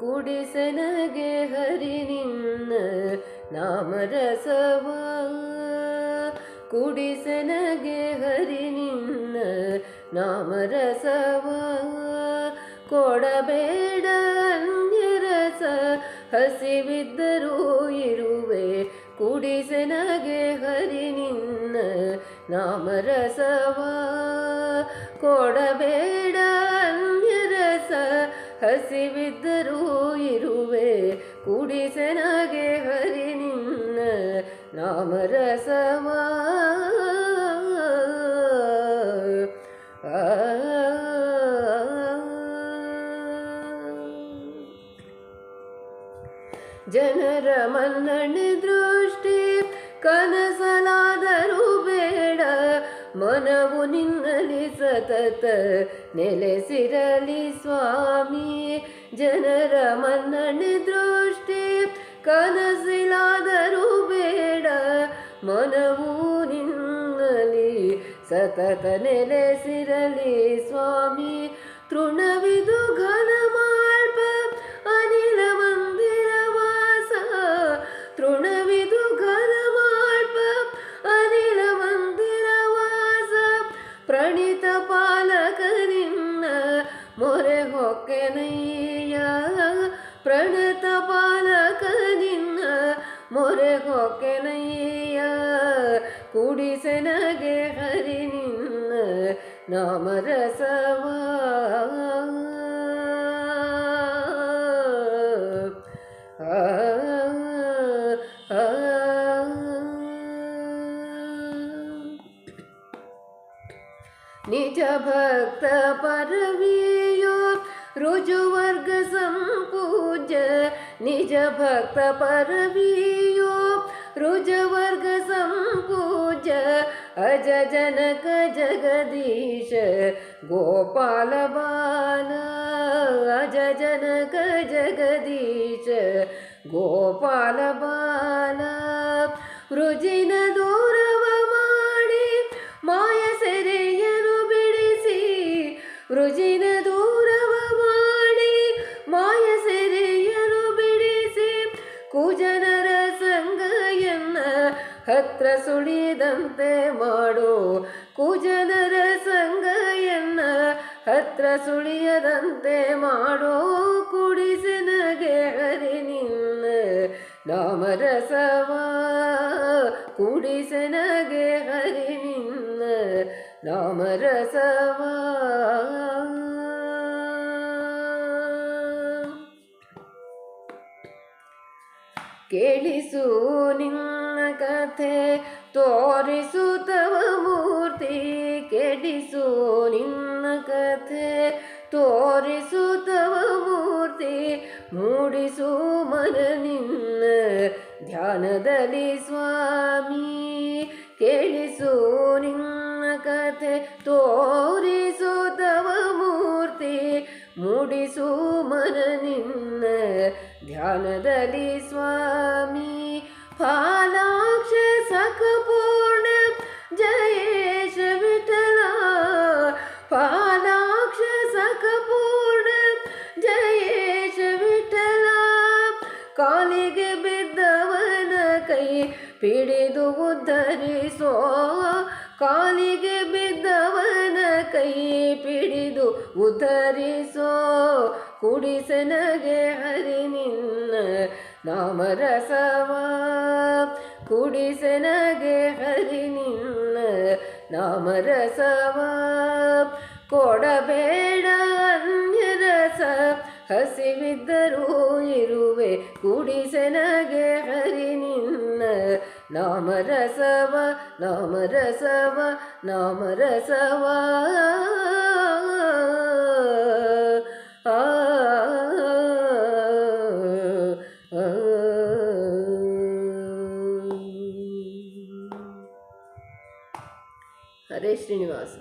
ಕುಡಿಸೆನಗೆ ಹರಿ ನಿನ್ನ ನಾಮರಸವ. ಕುಡಿಸನಗೆ ಹರಿ ನಿನ್ನ ನಾಮರಸವ. ಕೊಡಬೇಡ ಅನ್ಯರಸ, ಹಸಿವಿದ್ದರೂ ಇರುವೆ. ಕುಡಿಸನಗೆ ಹರಿ ನಿನ್ನ ನಾಮರಸವ. ಕೊಡಬೇಡ ಹಸಿವಿದ್ದರೂ ಇರುವೆ ಕುಡಿಸೆನಗೆ ಹರಿ ನಿನ್ನ ನಾಮರಸವ. ಜನರ ಮನ್ನಣೆ ದೃಷ್ಟಿ ಕನಸಲಾದರೂ ಮನವು ನಿನ್ನಲಿ ಸತತ ನೆಲೆಸಿರಲಿ ಸ್ವಾಮಿ. ಜನರ ಮನ್ನಣೆ ದೃಷ್ಟಿ ಕನಸಿಲಾದರೂ ಬೇಡ. ಮನವು ನಿನ್ನಲಿ ಸತತ ನೆಲೆಸಿರಲಿ ಸ್ವಾಮಿ. ತೃಣವಿದು ಘನ ಮೊರೆ ಹೊಕ್ಕೆನಯ್ಯ ಪ್ರಣತ ಪಾಲಕ ನಿನ್ನ ಮೊರೆ ಹೊಕ್ಕೆನಯ್ಯ ಕುಡಿಸೆನಗೆ ಹರಿ ನಿನ್ನ ನಾಮರಸವ ನಿಜ ಭಕ್ತ ಪರವಿಯೋ ರುಜುವರ್ಗ ಸಂಪೂಜ್ಯ ನಿಜ ಭಕ್ತ ಪರವಿಯೋ ರುಜುವರ್ಗ ಸಂಪೂಜ್ಯ ಅಜ ಜನಕ ಜಗದೀಶ ಗೋಪಾಲ ಬಾಲ ಅಜ ಜನಕ ಜಗದೀಶ ಗೋಪಾಲ ಬಾಲ ರುಜಿನ ವೃಜಿನ ದೂರವ ಮಾಡಿ ಮಾಯ ಸೆರೆಯನು ಬಿಡಿಸಿ ಕುಜನರ ಸಂಗಯನ್ನ ಹತ್ರ ಸುಳಿದಂತೆ ಮಾಡು. ಕುಜನರ ಸಂಗಯನ್ನ ಹತ್ರ ಸುಳಿಯದಂತೆ ಮಾಡೋ. ಕುಡಿಸಿನಗೆ ಹರಿ ನಿನ್ನ ನಾಮರಸವ ಕುಡಿಸನಗೆ ಹರಿ ನಿನ್ನ ನಾಮರಸವ. ಕೇಳಿಸು ನಿನ್ನ ಕಥೆ, ತೋರಿಸು ತವ ಮೂರ್ತಿ ಕೇಳಿಸು ನಿನ್ನ ಕಥೆ, ತೋರಿಸು ತವ ಮೂರ್ತಿ, ಮೂಡಿಸು ಮನ ನಿನ್ನ ಧ್ಯಾನದಲ್ಲಿ ಸ್ವಾಮಿ. ಕೇಳಿಸು ನಿನ್ನ ಕಥೆ, ತೋರಿಸು ತವ ಮೂರ್ತಿ, ಮೂಡಿಸು ಧ್ಯಾನದಲ್ಲಿ ಸ್ವಾಮಿ ಫಾಲಾಕ್ಷ ಸಖಪೂರ್ಣ ಜಯೇಶ ವಿಠಲ ಫಾಲಾಕ್ಷ ಸಖಪೂರ್ಣ ಜಯೇಶ ವಿಠಲ. ಕಾಲಿಗೆ ಬಿದ್ದವನ ಕೈ ಪಿಡಿದು ಉದ್ಧರಿಸೋ, ಕಾಲಿಗೆ ಬಿದ್ದವನ ಕೈ ಪಿಡಿದು ಉದ್ಧರಿಸೋ. ಕುಡಿಸನಗೆ ಹರಿ ನಿನ್ನ ನಾಮರಸವ. ಕುಡಿಸನಗೆ ಹರಿ ನಿನ್ನ ನಾಮರಸವ. ಕೊಡಬೇಡ ಅನ್ಯರಸ, ಹಸಿವಿದ್ದರೂ ಇರುವೆ. ಕುಡಿಸನಗೆ ಹರಿ ನಿನ್ನ ನಾಮರಸವ ನಾಮರಸವ ನಾಮರಸವ. ಶ್ರೀನಿವಾಸ